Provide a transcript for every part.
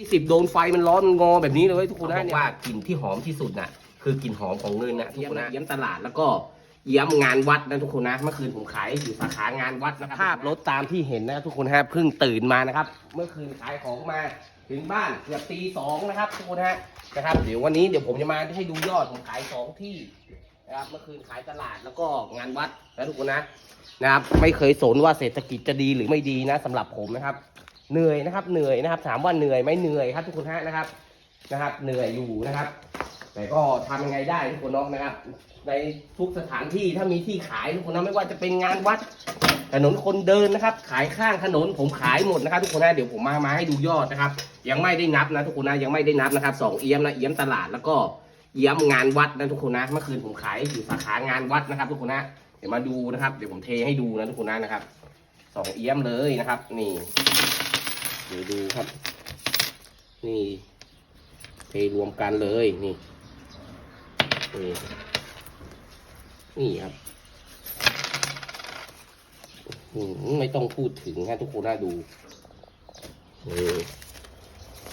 ที่สิบโดนไฟมันร้อนมันงอแบบนี้เลยเว้ยทุกคนนะเนี่ยว่ากลิ่นที่หอมที่สุดน่ะ คือกลิ่นหอมของเงินนะทุกคนนะเยี่ยมตลาดแล้วก็เยี่ยมงานวัดนะทุกคนนะเมื่อคืนผมขายอยู่สาขางานวัดนะครับภาพรถตามที่เห็นนะทุกคนฮะเพิ่งตื่นมานะครับ เมื่อคืนขายของมาถึงบ้านเกือบตีสองนะครับทุกคนฮะนะครับ เดี๋ยววันนี้เดี๋ยวผมจะมาให้ดูยอดผมขายสองที่นะครับเมื่อคืนขายตลาดแล้วก็งานวัดนะทุกคนนะนะครับ ไม่เคยสนว่าเศรษฐกิจจะดีหรือไม่ดีนะสำหรับผมนะครับ เหนื่อยนะครับ เหนื่อยนะครับ ถามว่าเหนื่อยไหมเหนื่อยครับ ทุกคนฮะนะครับนะครับ เหนื่อยอยู่นะครับ แต่ก็ทำยังไงได้ทุกคนเนาะนะครับ ในทุกสถานที่ถ้ามีที่ขายทุกคนนะไม่ว่าจะเป็นงานวัดถนนคนเดินนะครับ ขายข้างถนนผมขายหมดนะครับ ทุกคนนะเดี๋ยวผมมามาให้ดูยอดนะครับ ยังไม่ได้นับนะทุกคนนะยังไม่ได้นับนะครับสองเอี้ยมนะเอี้ยมตลาดแล้วก็เอี้ยมงานวัดนะทุกคนนะเมื่อคืนผมขายอยู่สาขางานวัดนะครับ ทุกคนนะเดี๋ยวมาดูนะครับ เดี๋ยวผมเทให้ดูนะทุกคนนะนะครับสองเอี้ยมเลยนะครับ นี่ เดี๋ยวดูครับ นี่เทรวมกันเลยนี่นี่นี่ครับไม่ต้องพูดถึงฮะทุกคนน่าดู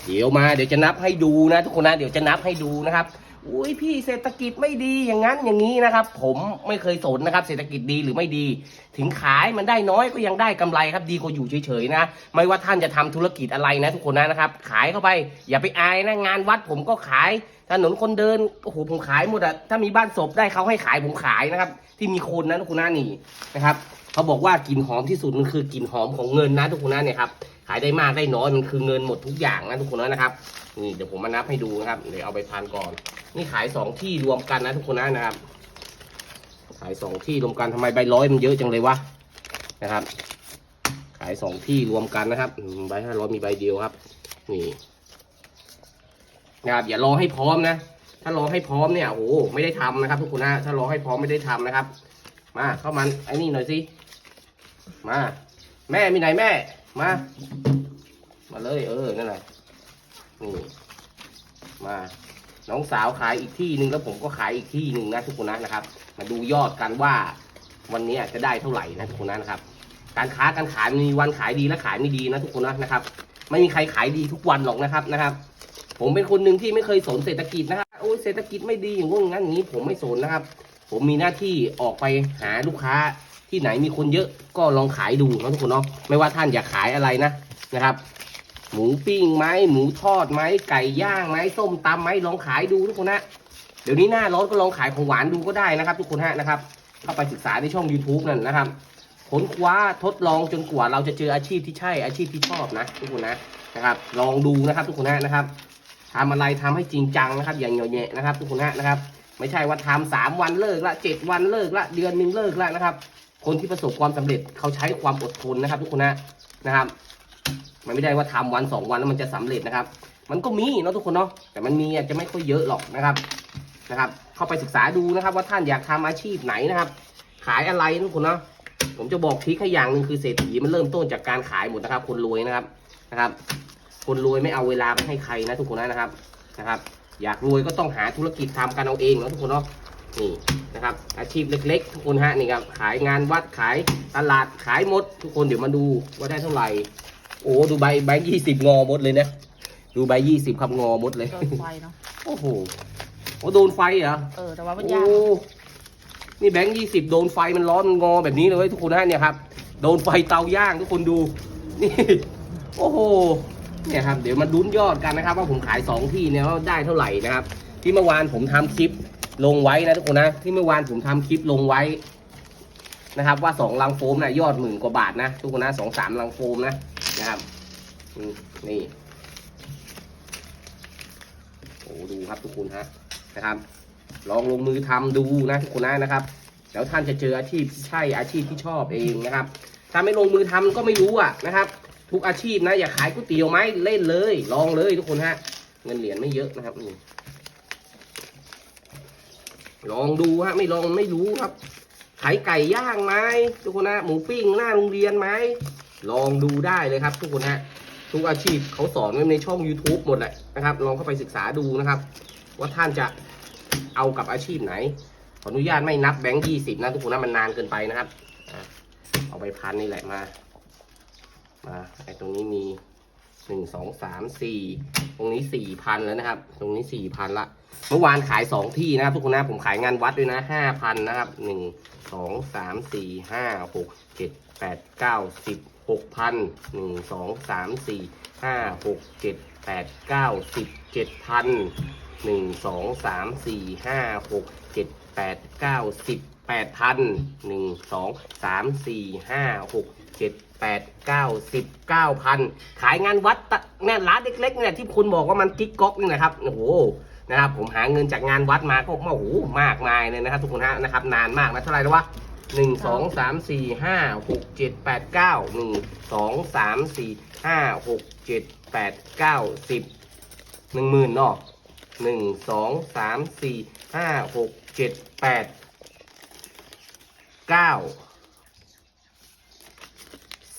เดี๋ยวมาเดี๋ยวจะนับให้ดูนะ ทุกคนนะเดี๋ยวจะนับให้ดูนะครับ อุ้ยพี่เศรษฐกิจไม่ดีอย่างนั้นอย่างนี้นะครับ ผมไม่เคยสนนะครับ เศรษฐกิจดีหรือไม่ดี ถึงขายมันได้น้อยก็ยังได้กำไรครับดีกว่าอยู่เฉยๆนะ ไม่ว่าท่านจะทำธุรกิจอะไรนะทุกคนนะนะครับ ขายเข้าไป อย่าไปอายนะงานวัดผมก็ขายถนนคนเดินโอ้โหผมขายหมดอะถ้ามีบ้านศพได้เขาให้ขายผมขายนะครับ ที่มีคนนะทุกคนนะนี่นะครับ เขาบอกว่ากลิ่นหอมที่สุดมันคือกลิ่นหอมของเงินนะทุกคนนะเนี่ยครับขายได้มากได้น้อยมันคือเงินหมดทุกอย่างนะทุกคนนะนะครับนี่เดี๋ยวผมมานับให้ดูนะครับเดี๋ยวเอาไปทานก่อน นี่ขายสองที่รวมกันนะทุกคนนะนะครับ ขายสองที่รวมกันทำไมใบร้อยมันเยอะจังเลยวะนะครับ ขายสองที่รวมกันนะครับใบห้าร้อยมีใบเดียวครับนี่นะครับอย่ารอให้พร้อมนะ ถ้ารอให้พร้อมเนี่ยโอ้โหไม่ได้ทำนะครับ ทุกคนนะถ้ารอให้พร้อมไม่ได้ทำนะครับ มาเข้ามันไอ้นี่หน่อยสิ มา แม่มีไหนแม่ มา มาเลยเออ นั่นแหละนี่มา น้องสาวขายอีกที่หนึ่งแล้วผมก็ขายอีกที่หนึ่งนะทุกคนนะนะครับ มาดูยอดกันว่าวันนี้จะได้เท่าไหร่นะทุกคนนะครับ การค้าการขายมีวันขายดีและขายไม่ดีนะทุกคนนะนะครับ ไม่มีใครขายดีทุกวันหรอกนะครับนะครับ ผมเป็นคนหนึ่งที่ไม่เคยสนเศรษฐกิจนะครับโอ้ยเศรษฐกิจไม่ดีอย่างงั้นอย่างนี้ ผมไม่สนนะครับ ผมมีหน้าที่ออกไปหาลูกค้า ที่ไหนมีคนเยอะก็ลองขายดูนะทุกคนเนาะไม่ว่าท่านอยากขายอะไรนะนะครับ หมูปิ้งไหมหมูทอดไหมไก่ย่างไหมส้มตำไหมลองขายดูทุกคนนะเดี๋ยวนี้หน้าร้อนก็ลองขายของหวานดูก็ได้นะครับ ทุกคนฮะนะครับ เข้าไปศึกษาในช่อง YouTube นั่นนะครับค้นคว้าทดลองจนกว่าเราจะเจออาชีพที่ใช่อาชีพที่ชอบนะ ทุกคนนะนะครับ ลองดูนะครับ ทุกคนฮะนะครับทำอะไรทำให้จริงจังนะครับ อย่างเหนียแยนะครับ ทุกคนฮะนะครับ ไม่ใช่ว่าทำสามวันเลิกละเจ็ดวันเลิกละเดือนหนึ่งเลิกละนะครับ คนที่ประสบความสำเร็จเขาใช้ความอดทนนะครับ ทุกคนนะนะครับ มันไม่ได้ว่าทำวันสองวันแล้วมันจะสำเร็จนะครับ มันก็มีเนาะทุกคนเนาะแต่มันมีอาจจะไม่ค่อยเยอะหรอกนะครับนะครับ เข้าไปศึกษาดูนะครับ ว่าท่านอยากทำอาชีพไหนนะครับ ขายอะไรนะทุกคนเนาะผมจะบอกทิคให้อย่างหนึ่งคือเศรษฐีมันเริ่มต้นจากการขายหมดนะครับ คนรวยนะครับนะครับ คนรวยไม่เอาเวลาไปให้ใครนะทุกคนนะครับนะครับ อยากรวยก็ต้องหาธุรกิจทำกันเอาเองเนาะทุกคนเนาะ นี่นะครับ อาชีพเล็กๆ ทุกคนฮะนี่ครับขายงานวัดขายตลาดขายหมด ทุกคนเดี๋ยวมาดูว่าได้เท่าไหร่ โอ้ดูใบใบยี่สิบงอหมดเลยนะดูใบยี่สิบครับงอหมดเลย โดนไฟเนาะโอ้โหโอ้โดนไฟเหรอเออแต่ว่ามันโอ้ยากนี่แบงค์ยี่สิบโดนไฟมันร้อนมันงอแบบนี้เลยเว้ยทุกคนนะเนี่ยครับโดนไฟเตาย่างทุกคนดูนี่โอ้โหเนี่ยครับเดี๋ยวมาดุนยอดกันนะครับ ว่าผมขายสองที่เนี่ยว่าได้เท่าไหร่นะครับ ที่เมื่อวานผมทำคลิป ลงไว้นะทุกคนนะ ที่เมื่อวานผมทำคลิปลงไว้นะครับ ว่าสองลังโฟมนะยอดหมื่นกว่าบาทนะทุกคนนะสองสามลังโฟมนะนะครับนี่โอ้ดูครับทุกคนฮะนะครับ ลองลงมือทำดูนะทุกคนนะนะครับ แล้วท่านจะเจออาชีพที่ใช่อาชีพที่ชอบเองนะครับ ถ้าไม่ลงมือทำก็ไม่รู้อะนะครับ ทุกอาชีพนะ อย่าขายก๋วยเตี๋ยวไหมเล่นเลย ลองเลยทุกคนฮะเงินเหรียญไม่เยอะนะครับนี่ ลองดูฮะไม่ลองไม่รู้ครับ ขายไก่ย่างไหมทุกคนนะหมูปิ้งหน้าโรงเรียนไหมลองดูได้เลยครับ ทุกคนฮะทุกอาชีพเขาสอนไว้ในช่อง YouTube หมดแหละนะครับ ลองเข้าไปศึกษาดูนะครับ ว่าท่านจะเอากับอาชีพไหน ขออนุญาตไม่นับแบงค์ยี่สิบนะทุกคนนะมันนานเกินไปนะครับเอาไปพันนี่แหละมามาไอตรงนี้มี หนึ่งสองสามสี่ตรงนี้สี่พันแล้วนะครับ ตรงนี้สี่พันละเมื่อวานขายสองที่นะครับทุกคนนะผมขายงานวัดด้วยนะห้าพันนะครับหนึ่งสองสามสี่ห้าหกเจ็ดแปดเก้าสิบหกพันหนึ่งสองสามสี่ห้าหกเจ็ดแปดเก้าสิบเจ็ดพันหนึ่งสองสามสี่ห้าหกเจ็ดแปดเก้าสิบแปดพันหนึ่งสองสามสี่ห้าหก เจ็ดแปดเก้าสิบเก้าพันขายงานวัดเนี่ยร้านเล็กๆเนี่ยที่คุณบอกว่ามันกิ๊กก๊อกนี่นะครับโอ้โหนะครับผมหาเงินจากงานวัดมาก็โอ้โหมากมายเลยนะครับทุกคนฮะนะครับนานมากนะเท่าไหร่แล้ววะหนึ่งสองสามสี่ห้าหกเจ็ดแปดเก้าหนึ่งสองสามสี่ห้าหกเจ็ดแปดเก้าสิบหนึ่งหมื่นเนาะหนึ่งสองสามสี่ห้าหกเจ็ดแปดเก้า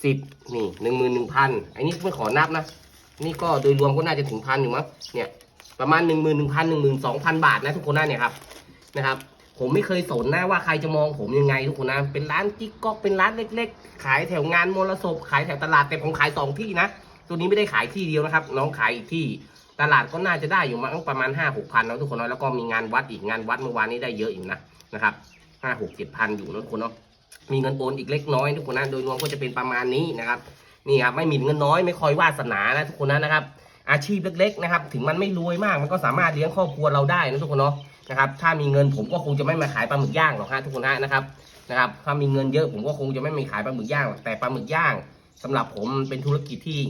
สิบนี่หนึ่งหมื่นหนึ่งพันอันนี้ไม่ขอนับนะ นี่ก็โดยรวมก็น่าจะถึงพันอยู่มั้งเนี่ยประมาณหนึ่งหมื่นหนึ่งพันหนึ่งหมื่นสองพันบาทนะทุกคนนะเนี่ยครับนะครับ ผมไม่เคยสนนะว่าใครจะมองผมยังไงทุกคนนะเป็นร้านกิ๊กก๊อกเป็นร้านเล็ก ๆ ขายแถวงานมรสพขายแถวตลาดแต่ผมขายสองที่นะตัวนี้ไม่ได้ขายที่เดียวนะครับ น้องขายอีกที่ตลาดก็น่าจะได้อยู่มั้งประมาณห้าหกพันนะทุกคนนะแล้วก็มีงานวัดอีกงานวัดเมื่อวานนี้ได้เยอะอยู่นะนะครับห้าหกเจ็ดพันอยู่นะทุกคนเนาะ มีเงินโอนอีกเล็กน้อยทุกคนนะโดยรวมก็จะเป็นประมาณนี้นะครับนี่ครับไม่มีเงินน้อยไม่คอยวาสนานะทุกคนนะนะครับ อาชีพเล็ก ๆ นะครับ ถึงมันไม่รวยมากมันก็สามารถเลี้ยงครอบครัวเราได้นะทุกคนเนาะนะครับ ถ้ามีเงินผมก็คงจะไม่มาขายปลาหมึกย่างหรอกฮะทุกคนฮะนะครับนะครับ ถ้ามีเงินเยอะผมก็คงจะไม่มีขายปลาหมึกย่างหรอกแต่ปลาหมึกย่างสำหรับผมเป็นธุรกิจที่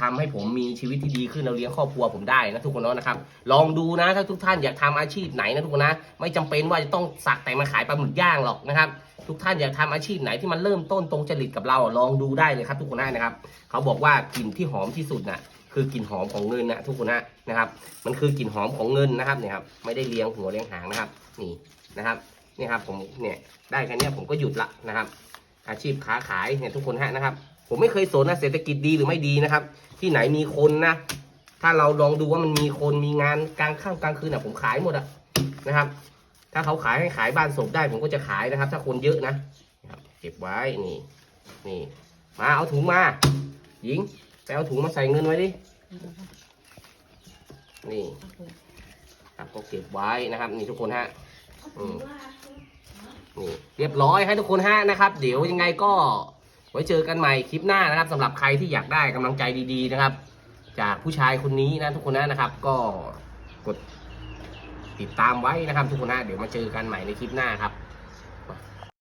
ทำให้ผมมีชีวิตที่ดีขึ้นเราเลี้ยงครอบครัวผมได้นะทุกคนเนาะนะครับ ลองดูนะถ้าทุกท่านอยากทำอาชีพไหนนะทุกคนนะ ไม่จำเป็นว่าจะต้องสักแต่มาขายปลาหมึกย่างหรอกนะครับ ทุกท่านอยากทำอาชีพไหนที่มันเริ่มต้นตรงจริตกับเราลองดูได้เลยครับ ทุกคนนะนะครับ เขาบอกว่ากลิ่นที่หอมที่สุดน่ะคือกลิ่นหอมของเงินนะทุกคนนะนะครับ มันคือกลิ่นหอมของเงินนะครับเนี่ยครับไม่ได้เลี้ยงหัวเลี้ยงหางนะครับ นี่นะครับนี่ครับผมเนี่ยได้แค่นี้ผมก็หยุดละนะครับ อาชีพค้าขายเนี่ยทุกคนฮะนะครับ ผมไม่เคยสนนะเศรษฐกิจดีหรือไม่ดีนะครับ ที่ไหนมีคนนะ ถ้าเราลองดูว่ามันมีคนมีงานกลางค่ำกลางคืนอะ ผมขายหมดอะนะครับ ถ้าเขาขายให้ขายบ้านศพได้ ผมก็จะขายนะครับ ถ้าคนเยอะนะเก็บไว้นี่นี่ มาเอาถุงมา หญิงไปเอาถุงมาใส่เงินไว้ดินี่ครับก็เก็บไว้นะครับ นี่ทุกคนฮะอืมนี่เรียบร้อยให้ทุกคนฮะนะครับ เดี๋ยวยังไงก็ ไว้เจอกันใหม่คลิปหน้านะครับสำหรับใครที่อยากได้กำลังใจดีๆนะครับ จากผู้ชายคนนี้นะทุกคนนะนะครับ ก็กดติดตามไว้นะครับทุกคนนะเดี๋ยวมาเจอกันใหม่ในคลิปหน้าครับ